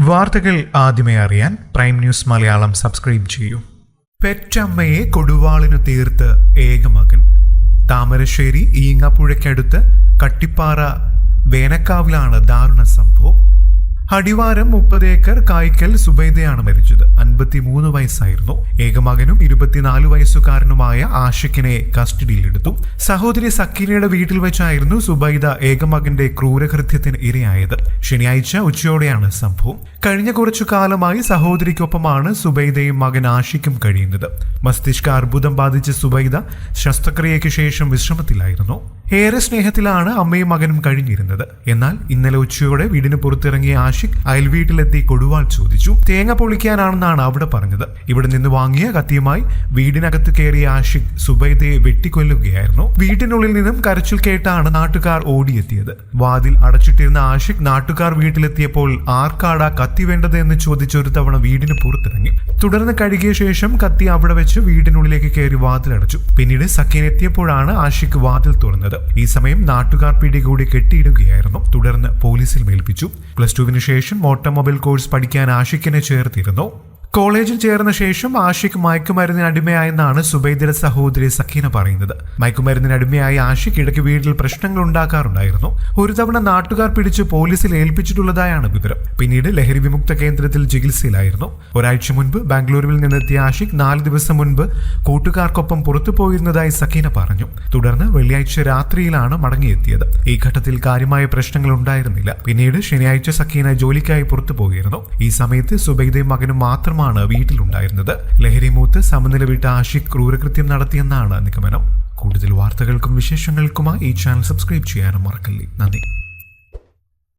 വാർത്തകൾ ആദ്യമേ അറിയാൻ പ്രൈം ന്യൂസ് മലയാളം സബ്സ്ക്രൈബ് ചെയ്യൂ. പെറ്റമ്മയെ കൊടുവാളിനു തീർത്ത് ഏകമകൻ താമരശ്ശേരി ഈങ്ങാപ്പുഴയ്ക്കടുത്ത് കട്ടിപ്പാറ വേനക്കാവിലാണ് ദാരുണ സംഭവം. അടിവാരം മുപ്പത് ഏക്കർ കായ്ക്കൽ സുബൈദയാണ് മരിച്ചത്. അൻപത്തിമൂന്ന് വയസ്സായിരുന്നു. ഏകമകനും ഇരുപത്തിനാല് വയസ്സുകാരനുമായ ആഷിഖിനെ കസ്റ്റഡിയിലെടുത്തു. സഹോദരി സക്കീനയുടെ വീട്ടിൽ വെച്ചായിരുന്നു സുബൈദ ഏകമകന്റെ ക്രൂരകൃത്യത്തിന് ഇരയായത്. ശനിയാഴ്ച ഉച്ചയോടെയാണ് സംഭവം. കഴിഞ്ഞ കുറച്ചു കാലമായി സഹോദരിക്കൊപ്പമാണ് സുബൈദയും മകൻ ആഷിഖും കഴിയുന്നത്. മസ്തിഷ്ക അർബുദം ബാധിച്ച സുബൈദ ശസ്ത്രക്രിയയ്ക്ക് ശേഷം വിശ്രമത്തിലായിരുന്നു. ഏറെ സ്നേഹത്തിലാണ് അമ്മയും മകനും കഴിഞ്ഞിരുന്നത്. എന്നാൽ ഇന്നലെ ഉച്ചയോടെ വീടിന് പുറത്തിറങ്ങിയ ആഷിഖ് അയൽവീട്ടിലെത്തി കൊടുവാൾ ചോദിച്ചു തേങ്ങ പൊളിക്കാനാണെന്നാണ് അവിടെ പറഞ്ഞത്. ഇവിടെ നിന്ന് വാങ്ങിയ കത്തിയുമായി വീടിനകത്ത് കയറിയ ആഷിഖ് സുബൈദയെ വെട്ടിക്കൊല്ലുകയായിരുന്നു. വീട്ടിനുള്ളിൽ നിന്നും കരച്ചിൽ കേട്ടാണ് നാട്ടുകാർ ഓടിയെത്തിയത്. വാതിൽ അടച്ചിട്ടിരുന്ന ആഷിഖ് നാട്ടുകാർ വീട്ടിലെത്തിയപ്പോൾ ആർക്കാടാ കത്തി വേണ്ടത് എന്ന് ചോദിച്ചൊരു തവണ വീടിന് പുറത്തിറങ്ങി. തുടർന്ന് കഴുകിയ ശേഷം കത്തി അവിടെ വെച്ച് വീടിനുള്ളിലേക്ക് കയറി വാതിൽ അടച്ചു. പിന്നീട് സക്കീൻ എത്തിയപ്പോഴാണ് ആഷിഖ് വാതിൽ തുറന്നത്. ഈ സമയം നാട്ടുകാർ പിടികൂടി കെട്ടിയിടുകയായിരുന്നു. തുടർന്ന് പോലീസിൽ മേൽപ്പിച്ചു. പ്ലസ് ടുവിന് ശേഷം ഓട്ടോമൊബൈൽ കോഴ്സ് പഠിക്കാൻ ആഷിഖിനെ ചേർത്തിരുന്നു. കോളേജിൽ ചേർന്ന ശേഷം ആഷിഖ് മയക്കുമരുന്നിന് അടിമയായെന്നാണ് സുബൈദിയുടെ സഹോദരി സഖീന പറയുന്നത്. മയക്കുമരുന്നിന് അടിമയായി ആഷിഖ് ഇടയ്ക്ക് വീട്ടിൽ പ്രശ്നങ്ങൾ ഉണ്ടാക്കാറുണ്ടായിരുന്നു. ഒരു തവണ നാട്ടുകാർ പിടിച്ച് പോലീസിൽ ഏൽപ്പിച്ചിട്ടുള്ളതായാണ് വിവരം. പിന്നീട് ലഹരി വിമുക്ത കേന്ദ്രത്തിൽ ചികിത്സയിലായിരുന്നു. ഒരാഴ്ച മുൻപ് ബാംഗ്ലൂരുവിൽ നിന്നെത്തിയ ആഷിഖ് നാല് ദിവസം മുൻപ് കൂട്ടുകാർക്കൊപ്പം പുറത്തു പോയിരുന്നതായി സഖീന പറഞ്ഞു. തുടർന്ന് വെള്ളിയാഴ്ച രാത്രിയിലാണ് മടങ്ങിയെത്തിയത്. ഈ ഘട്ടത്തിൽ കാര്യമായ പ്രശ്നങ്ങൾ ഉണ്ടായിരുന്നില്ല. പിന്നീട് ശനിയാഴ്ച സഖീന ജോലിക്കായി പുറത്തു പോയിരുന്നു. ഈ സമയത്ത് സുബൈദയും മകനും മാത്രമാണ് വീട്ടിലുണ്ടായിരുന്നത്. ലഹരി മൂത്ത് സമനില വിട്ട ആഷിഖ് ക്രൂരകൃത്യം നടത്തിയെന്നാണ് നിഗമനം. കൂടുതൽ വാർത്തകൾക്കും വിശേഷങ്ങൾക്കുമായി ഈ ചാനൽ സബ്സ്ക്രൈബ് ചെയ്യാനും മറക്കല്ലേ. നന്ദി.